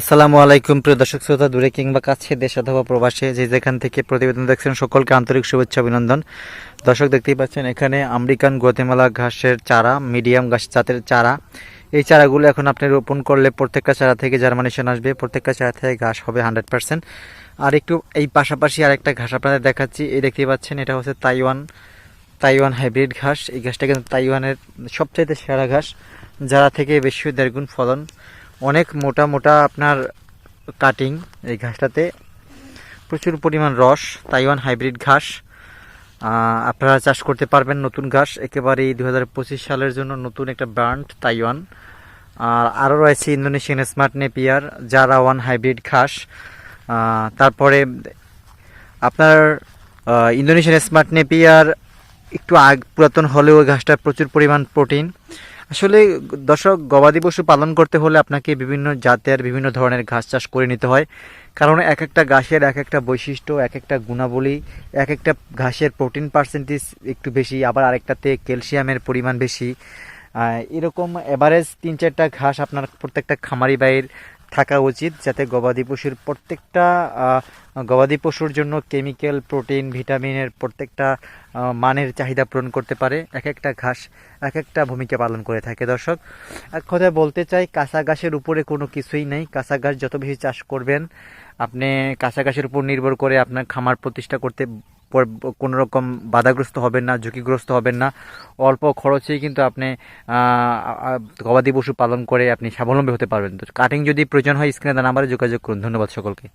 আসসালামু আলাইকুম, প্রিয় দর্শক শ্রোতা, দূরে কিংবা কাছে দেশ অথবা প্রবাসে, যে যেখান থেকে প্রতিবেদন দেখছেন, সকলকে আন্তরিক শুভেচ্ছা, অভিনন্দন। দর্শক, দেখতেই পাচ্ছেন, এখানে আমেরিকান গোতেমালা ঘাসের চারা, মিডিয়াম ঘাস জাতের চারা। এই চারাগুলো এখন আপনি রোপণ করলে প্রত্যেকটা চারা থেকে জার্মানেশন আসবে, প্রত্যেকটা চারা থেকে ঘাস হবে হান্ড্রেড পার্সেন্ট। আর একটু এই পাশাপাশি আরেকটা ঘাস আপনাদের দেখাচ্ছি, এই দেখতেই পাচ্ছেন, এটা হচ্ছে তাইওয়ান তাইওয়ান হাইব্রিড ঘাস। এই ঘাসটা কিন্তু তাইওয়ানের সবচাইতে সেরা ঘাস, যারা থেকে বেশি দেড়গুণ ফলন অনেক মোটা মোটা আপনার কাটিং এই ঘাসটাতে। প্রচুর পরিমাণ রস তাইওয়ান হাইব্রিড ঘাস। আপনারা চাষ করতে পারবেন নতুন ঘাস। একেবারেই দু হাজার পঁচিশ সালের জন্য নতুন একটা ব্র্যান্ড তাইওয়ান আর আরও রয়েছে ইন্দোনেশিয়ান স্মার্ট নেপিয়ার জারা ওয়ান হাইব্রিড ঘাস তারপরে আপনার ইন্দোনেশিয়ান স্মার্ট নেপিয়ার একটু আগ পুরাতন হলেও ওই ঘাসটার প্রচুর পরিমাণ প্রোটিন আসলে দর্শক, গবাদি পশু পালন করতে হলে আপনাকে বিভিন্ন জাতের বিভিন্ন ধরনের ঘাস চাষ করে নিতে হয়। কারণ এক একটা ঘাসের এক একটা বৈশিষ্ট্য, এক একটা গুণাবলী, এক একটা ঘাসের প্রোটিন পার্সেন্টেজ একটু বেশি, আবার আরেকটাতে ক্যালসিয়ামের পরিমাণ বেশি। এরকম এভারেজ তিন চারটা ঘাস আপনার প্রত্যেকটা খামারি বাইর থাকা উচিত যাতে গবাদি পশুর প্রত্যেকটা গবাদি পশুর জন্য কেমিক্যাল, প্রোটিন, ভিটামিনের প্রত্যেকটা মানের চাহিদা পূরণ করতে পারে। এক একটা ঘাস এক একটা ভূমিকা পালন করে থাকে দর্শক। এক কথায় বলতে চাই, কাঁচা ঘাসের উপরে কোনো কিছুই নেই। কাঁচা ঘাস যত বেশি চাষ করবেন, আপনি কাঁচা ঘাসের উপর নির্ভর করে আপনার খামার প্রতিষ্ঠা করতে কোনো রকম বাধাগ্রস্ত হবেন না, ঝুঁকিগ্রস্ত হবেন না। অল্প খরচেই কিন্তু আপনি গবাদি পশু পালন করে আপনি স্বাবলম্বী হতে পারবেন। তো কাটিং যদি প্রয়োজন হয়, স্ক্রিনে নাম্বারে যোগাযোগ করুন। ধন্যবাদ সকলকে।